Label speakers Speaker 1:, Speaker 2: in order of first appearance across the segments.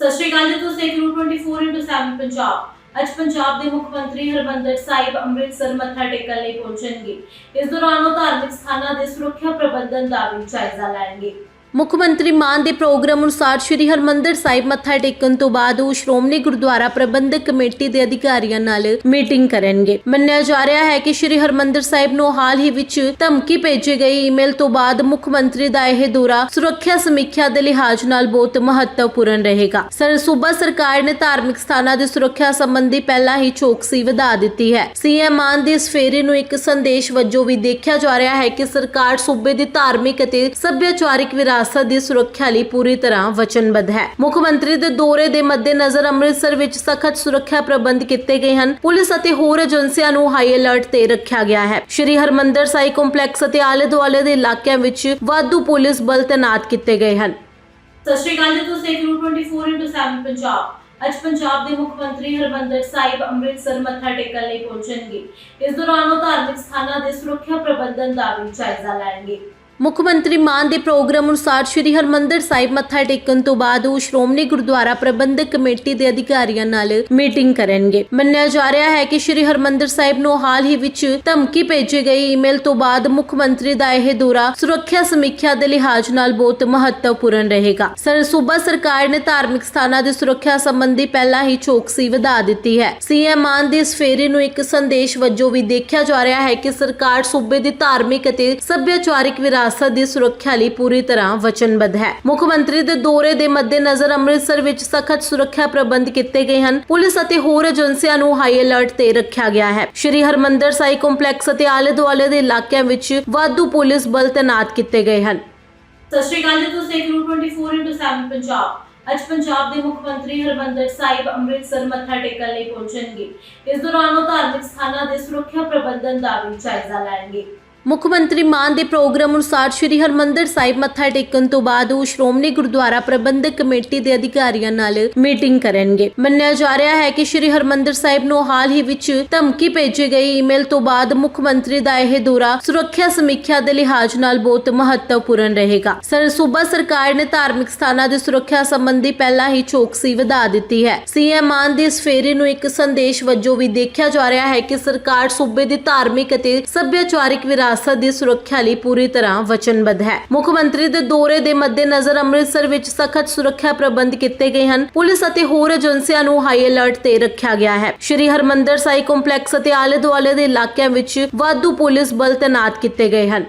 Speaker 1: ਸਤਿ ਸ਼੍ਰੀ ਅਕਾਲ ਜੀ, ਤੁਸੀਂ ਦੇਖ ਰਹੇ ਹੋ 24/7 ਪੰਜਾਬ। ਅੱਜ ਪੰਜਾਬ ਦੇ ਮੁੱਖ ਮੰਤਰੀ ਹਰਮੰਦਰ ਸਾਹਿਬ ਅੰਮ੍ਰਿਤਸਰ ਮੱਥਾ ਟੇਕਣ ਲਈ ਪਹੁੰਚਣਗੇ। ਇਸ ਦੌਰਾਨ ਉਹ ਧਾਰਮਿਕ ਸਥਾਨਾਂ ਦੇ ਸੁਰੱਖਿਆ ਪ੍ਰਬੰਧਨ ਦਾ ਵੀ ਜਾਇਜ਼ਾ ਲੈਣਗੇ। ਮੁੱਖ ਮੰਤਰੀ ਮਾਨ ਦੇ ਪ੍ਰੋਗਰਾਮ ਅਨੁਸਾਰ ਸ੍ਰੀ ਹਰਮੰਦਰ ਸਾਹਿਬ ਮੱਥਾ ਟੇਕਣ ਤੋਂ ਬਾਅਦ ਉਹ ਸ਼੍ਰੋਮਣੀ ਗੁਰਦੁਆਰਾ ਪ੍ਰਬੰਧਕ ਕਮੇਟੀ ਦੇ ਅਧਿਕਾਰੀਆਂ ਨਾਲ ਮੀਟਿੰਗ ਕਰਨਗੇ। ਮੰਨਿਆ ਜਾ ਰਿਹਾ ਹੈ ਕਿ ਸ੍ਰੀ ਹਰਮੰਦਰ ਸਾਹਿਬ ਨੂੰ ਹਾਲ ਹੀ ਵਿੱਚ ਧਮਕੀ ਭੇਜੀ ਗਈ ਈਮੇਲ ਤੋਂ ਬਾਅਦ ਮੁੱਖ ਮੰਤਰੀ ਦਾ ਇਹ ਦੌਰਾ ਸੁਰੱਖਿਆ ਸਮੀਖਿਆ ਦੇ ਲਿਹਾਜ਼ ਨਾਲ ਬਹੁਤ ਮਹੱਤਵਪੂਰਨ ਰਹੇਗਾ। ਸਰ, ਸੂਬਾ ਸਰਕਾਰ ਨੇ ਧਾਰਮਿਕ ਸਥਾਨਾਂ ਦੀ ਸੁਰੱਖਿਆ ਸੰਬੰਧੀ ਪਹਿਲਾਂ ਹੀ ਚੌਕਸੀ ਵਧਾ ਦਿੱਤੀ ਹੈ। ਸੀਐਮ ਮਾਨ ਦੀ ਇਸ ਫੇਰੇ ਨੂੰ ਇੱਕ ਸੰਦੇਸ਼ ਵਜੋਂ ਵੀ ਦੇਖਿਆ ਜਾ ਰਿਹਾ ਹੈ ਕਿ ਸਰਕਾਰ ਸੂਬੇ ਦੀ ਧਾਰਮਿਕ ਅਤੇ ਸੱਭਿਆਚਾਰਿਕ ਵਿਰਾਸਤ ਦੀ ਸੁਰੱਖਿਆ ਲਈ ਪੂਰੀ ਤਰ੍ਹਾਂ ਵਚਨਬੱਧ ਹੈ। ਮੁੱਖ ਮੰਤਰੀ ਦੇ ਦੌਰੇ ਦੇ ਮੱਦੇਨਜ਼ਰ ਅੰਮ੍ਰਿਤਸਰ ਵਿੱਚ ਸਖਤ ਸੁਰੱਖਿਆ ਪ੍ਰਬੰਧ ਕੀਤੇ ਗਏ ਹਨ। ਪੁਲਿਸ ਅਤੇ ਹੋਰ ਏਜੰਸੀਆਂ ਨੂੰ ਹਾਈ ਅਲਰਟ ਤੇ ਰੱਖਿਆ ਗਿਆ ਹੈ। ਸ਼੍ਰੀ ਹਰਮੰਦਰ ਸਾਹਿਬ ਕੰਪਲੈਕਸ ਅਤੇ ਆਲੇ ਦੁਆਲੇ ਦੇ ਇਲਾਕਿਆਂ ਵਿੱਚ ਵਾਧੂ ਪੁਲਿਸ ਬਲ ਤੈਨਾਤ ਕੀਤੇ ਗਏ ਹਨ। ਸਤਿ ਸ਼੍ਰੀ ਅਕਾਲ ਜੀ, ਤੁਸੀਂ ਦੇਖ ਰਹੇ ਹੋ 24/7 ਪੰਜਾਬ। ਅੱਜ ਪੰਜਾਬ ਦੇ ਮੁੱਖ ਮੰਤਰੀ ਹਰਮੰਦਰ ਸਾਹਿਬ ਅੰਮ੍ਰਿਤਸਰ ਮੱਥਾ ਟੇਕਣ ਲਈ ਪਹੁੰਚਣਗੇ। ਇਸ ਦੌਰਾਨ ਉਹ ਧਾਰਮਿਕ ਸਥਾਨਾਂ ਦੇ ਸੁਰੱਖਿਆ ਪ੍ਰਬੰਧਨ ਦਾ ਵੀ ਜਾਇਜ਼ਾ ਲੈਣਗੇ। ਮੁੱਖ ਮੰਤਰੀ ਮਾਨ ਦੇ ਪ੍ਰੋਗਰਾਮ ਅਨੁਸਾਰ ਸ੍ਰੀ ਹਰਮੰਦਰ ਸਾਹਿਬ ਮੱਥਾ ਟੇਕਣ ਤੋਂ ਬਾਅਦ ਉਹ ਸ਼੍ਰੋਮਣੀ ਗੁਰਦੁਆਰਾ ਪ੍ਰਬੰਧਕ ਕਮੇਟੀ ਦੇ ਅਧਿਕਾਰੀਆਂ ਨਾਲ ਮੀਟਿੰਗ ਕਰਨਗੇ। ਮੰਨਿਆ ਜਾ ਰਿਹਾ ਹੈ ਕਿ ਸ੍ਰੀ ਹਰਮੰਦਰ ਸਾਹਿਬ ਨੂੰ ਹਾਲ ਹੀ ਵਿੱਚ ਧਮਕੀ ਭੇਜੀ ਗਈ ਈਮੇਲ ਤੋਂ ਬਾਅਦ ਮੁੱਖ ਮੰਤਰੀ ਦਾ ਇਹ ਦੌਰਾ ਸੁਰੱਖਿਆ ਸਮੀਖਿਆ ਦੇ ਲਿਹਾਜ਼ ਨਾਲ ਬਹੁਤ ਮਹੱਤਵਪੂਰਨ ਰਹੇਗਾ। ਸਰ, ਸੂਬਾ ਸਰਕਾਰ ਨੇ ਧਾਰਮਿਕ ਸਥਾਨਾਂ ਦੀ ਸੁਰੱਖਿਆ ਸੰਬੰਧੀ ਪਹਿਲਾਂ ਹੀ ਚੌਕਸੀ ਵਧਾ ਦਿੱਤੀ ਹੈ। ਸੀਐਮ ਮਾਨ ਦੇ ਇਸ ਫੇਰੇ ਨੂੰ ਇੱਕ ਸੰਦੇਸ਼ ਵਜੋਂ ਵੀ ਦੇਖਿਆ ਜਾ ਰਿਹਾ ਹੈ ਕਿ ਸਰਕਾਰ ਸੂਬੇ ਦੀ ਧਾਰਮਿਕ ਅਤੇ ਸੱਭਿਆਚਾਰਕ ਵਿਰਾਸਤ ਦੀ ਸੁਰੱਖਿਆ ਲਈ ਪੂਰੀ ਤਰ੍ਹਾਂ ਵਚਨਬੱਧ ਹੈ। ਮੁੱਖ ਮੰਤਰੀ ਦੇ ਦੌਰੇ ਦੇ ਮੱਦੇਨਜ਼ਰ ਅੰਮ੍ਰਿਤਸਰ ਵਿੱਚ ਸਖਤ ਸੁਰੱਖਿਆ ਪ੍ਰਬੰਧ ਕੀਤੇ ਗਏ ਹਨ। ਪੁਲਿਸ ਅਤੇ ਹੋਰ ਏਜੰਸੀਆਂ ਨੂੰ ਹਾਈ ਅਲਰਟ ਤੇ ਰੱਖਿਆ ਗਿਆ ਹੈ। ਸ਼੍ਰੀ ਹਰਮੰਦਰ ਸਾਹਿਬ ਕੰਪਲੈਕਸ ਅਤੇ ਆਲੇ ਦੁਆਲੇ ਦੇ ਇਲਾਕਿਆਂ ਵਿੱਚ ਵਾਧੂ ਪੁਲਿਸ ਬਲ ਤੈਨਾਤ ਕੀਤੇ ਗਏ ਹਨ। ਸਤਿ ਸ਼੍ਰੀ ਅਕਾਲ ਜੀ, ਤੁਸੀਂ ਦੇਖ ਰਹੇ ਹੋ 24/7 ਪੰਜਾਬ। ਅੱਜ ਪੰਜਾਬ ਦੇ ਮੁੱਖ ਮੰਤਰੀ ਹਰਮੰਦਰ ਸਾਹਿਬ ਅੰਮ੍ਰਿਤਸਰ ਮੱਥਾ ਟੇਕਣ ਲਈ ਪਹੁੰਚਣਗੇ। ਇਸ ਦੌਰਾਨ ਉਹ ਧਾਰਮਿਕ ਸਥਾਨਾਂ ਦੇ ਸੁਰੱਖਿਆ ਪ੍ਰਬੰਧਨ ਦਾ ਵੀ ਜਾਇਜ਼ਾ ਲੈਣਗੇ। ਮੁੱਖ ਮੰਤਰੀ ਮਾਨ ਦੇ ਪ੍ਰੋਗਰਾਮ ਅਨੁਸਾਰ ਸ੍ਰੀ ਹਰਮੰਦਰ ਸਾਹਿਬ ਮੱਥਾ ਟੇਕਣ ਤੋਂ ਬਾਅਦ ਉਹ ਸ਼੍ਰੋਮਣੀ ਗੁਰਦੁਆਰਾ ਪ੍ਰਬੰਧਕ ਕਮੇਟੀ ਦੇ ਅਧਿਕਾਰੀਆਂ ਨਾਲ ਮੀਟਿੰਗ ਕਰਨਗੇ। ਮੰਨਿਆ ਜਾ ਰਿਹਾ ਹੈ ਕਿ ਸ੍ਰੀ ਹਰਮੰਦਰ ਸਾਹਿਬ ਨੂੰ ਹਾਲ ਹੀ ਵਿੱਚ ਧਮਕੀ ਭੇਜੀ ਗਈ ਈਮੇਲ ਤੋਂ ਬਾਅਦ ਮੁੱਖ ਮੰਤਰੀ ਦਾ ਇਹ ਦੌਰਾ ਸੁਰੱਖਿਆ ਸਮੀਖਿਆ ਦੇ ਲਿਹਾਜ਼ ਨਾਲ ਬਹੁਤ ਮਹੱਤਵਪੂਰਨ ਰਹੇਗਾ। ਸਰ, ਸੂਬਾ ਸਰਕਾਰ ਨੇ ਧਾਰਮਿਕ ਸਥਾਨਾਂ ਦੀ ਸੁਰੱਖਿਆ ਸੰਬੰਧੀ ਪਹਿਲਾਂ ਹੀ ਚੌਕਸੀ ਵਧਾ ਦਿੱਤੀ ਹੈ। ਸੀਐਮ ਮਾਨ ਦੀ ਇਸ ਫੇਰੇ ਨੂੰ ਇੱਕ ਸੰਦੇਸ਼ ਵਜੋਂ ਵੀ ਦੇਖਿਆ ਜਾ ਰਿਹਾ ਹੈ ਕਿ ਸਰਕਾਰ ਸੂਬੇ ਦੀ ਧਾਰਮਿਕ ਅਤੇ ਸੱਭਿਆਚਾਰਿਕ ਵਿਰਾਸਤ ਦੀ ਸੁਰੱਖਿਆ ਲਈ ਪੂਰੀ ਤਰ੍ਹਾਂ ਵਚਨਬੱਧ ਹੈ। ਮੁੱਖ ਮੰਤਰੀ ਦੇ ਦੌਰੇ ਦੇ ਮੱਦੇਨਜ਼ਰ ਅੰਮ੍ਰਿਤਸਰ ਵਿੱਚ ਸਖਤ ਸੁਰੱਖਿਆ ਪ੍ਰਬੰਧ ਕੀਤੇ ਗਏ ਹਨ। ਪੁਲਿਸ ਅਤੇ ਹੋਰ ਏਜੰਸੀਆਂ ਨੂੰ ਹਾਈ ਅਲਰਟ ਤੇ ਰੱਖਿਆ ਗਿਆ ਹੈ। ਸ਼੍ਰੀ ਹਰਮੰਦਰ ਸਾਹਿਬ ਕੰਪਲੈਕਸ ਅਤੇ ਆਲੇ ਦੁਆਲੇ ਦੇ ਇਲਾਕਿਆਂ ਵਿੱਚ ਵਾਧੂ ਪੁਲਿਸ ਬਲ ਤੈਨਾਤ ਕੀਤੇ ਗਏ ਹਨ।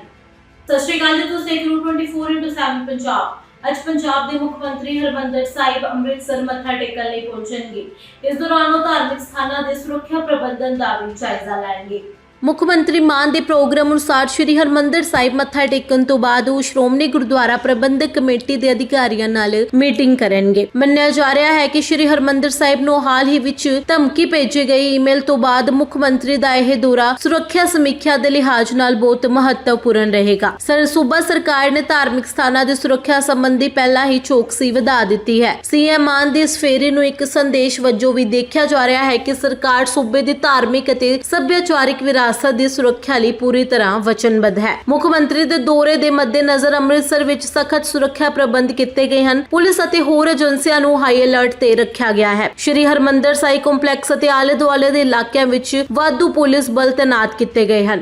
Speaker 1: ਸਤਿ ਸ਼੍ਰੀ ਅਕਾਲ ਜੀ, ਤੁਸੀਂ ਦੇਖ ਰਹੇ ਹੋ 24/7 ਪੰਜਾਬ। ਅੱਜ ਪੰਜਾਬ ਦੇ ਮੁੱਖ ਮੰਤਰੀ ਹਰਮੰਦਰ ਸਾਹਿਬ ਅੰਮ੍ਰਿਤਸਰ ਮੱਥਾ ਟੇਕਣ ਲਈ ਪਹੁੰਚਣਗੇ। ਇਸ ਦੌਰਾਨ ਉਹ ਧਾਰਮਿਕ ਸਥਾਨਾਂ ਦੇ ਸੁਰੱਖਿਆ ਪ੍ਰਬੰਧਨ ਦਾ ਵੀ ਜਾਇਜ਼ਾ ਲੈਣਗੇ। ਮੁੱਖ ਮੰਤਰੀ ਮਾਨ ਦੇ ਪ੍ਰੋਗਰਾਮ ਅਨੁਸਾਰ ਸ੍ਰੀ ਹਰਮੰਦਰ ਸਾਹਿਬ ਮੱਥਾ ਟੇਕਣ ਤੋਂ ਬਾਅਦ ਉਹ ਸ਼੍ਰੋਮਣੀ ਗੁਰਦੁਆਰਾ ਪ੍ਰਬੰਧਕ ਕਮੇਟੀ ਦੇ ਅਧਿਕਾਰੀਆਂ ਨਾਲ ਮੀਟਿੰਗ ਕਰਨਗੇ। ਮੰਨਿਆ ਜਾ ਰਿਹਾ ਹੈ ਕਿ ਸ੍ਰੀ ਹਰਮੰਦਰ ਸਾਹਿਬ ਨੂੰ ਹਾਲ ਹੀ ਵਿੱਚ ਧਮਕੀ ਭੇਜੀ ਗਈ ਈਮੇਲ ਤੋਂ ਬਾਅਦ ਮੁੱਖ ਮੰਤਰੀ ਦਾ ਇਹ ਦੌਰਾ ਸੁਰੱਖਿਆ ਸਮੀਖਿਆ ਦੇ ਲਿਹਾਜ਼ ਨਾਲ ਬਹੁਤ ਮਹੱਤਵਪੂਰਨ ਰਹੇਗਾ। ਸਰ, ਸੂਬਾ ਸਰਕਾਰ ਨੇ ਧਾਰਮਿਕ ਸਥਾਨਾਂ ਦੀ ਸੁਰੱਖਿਆ ਸੰਬੰਧੀ ਪਹਿਲਾਂ ਹੀ ਚੌਕਸੀ ਵਧਾ ਦਿੱਤੀ ਹੈ। ਸੀਐਮ ਮਾਨ ਦੇ ਇਸ ਫੇਰੇ ਨੂੰ ਇੱਕ ਸੰਦੇਸ਼ ਵਜੋਂ ਵੀ ਦੇਖਿਆ ਜਾ ਰਿਹਾ ਹੈ ਕਿ ਸਰਕਾਰ ਸੂਬੇ ਦੀ ਧਾਰਮਿਕ ਅਤੇ ਸੱਭਿਆਚਾਰਿਕ ਵਿਰਾਸਤ ਦੀ ਸੁਰੱਖਿਆ ਲਈ ਪੂਰੀ ਤਰ੍ਹਾਂ ਵਚਨਬੱਧ ਹੈ। ਮੁੱਖ ਮੰਤਰੀ ਦੇ ਦੌਰੇ ਦੇ ਮੱਦੇਨਜ਼ਰ ਅੰਮ੍ਰਿਤਸਰ ਵਿੱਚ ਸਖਤ ਸੁਰੱਖਿਆ ਪ੍ਰਬੰਧ ਕੀਤੇ ਗਏ ਹਨ। ਪੁਲਿਸ ਅਤੇ ਹੋਰ ਏਜੰਸੀਆਂ ਨੂੰ ਹਾਈ ਅਲਰਟ ਤੇ ਰੱਖਿਆ ਗਿਆ ਹੈ। ਸ਼੍ਰੀ ਹਰਮੰਦਰ ਸਾਹਿਬ ਕੰਪਲੈਕਸ ਅਤੇ ਆਲੇ ਦੁਆਲੇ ਦੇ ਇਲਾਕਿਆਂ ਵਿੱਚ ਵਾਧੂ ਪੁਲਿਸ ਬਲ ਤੈਨਾਤ ਕੀਤੇ ਗਏ ਹਨ।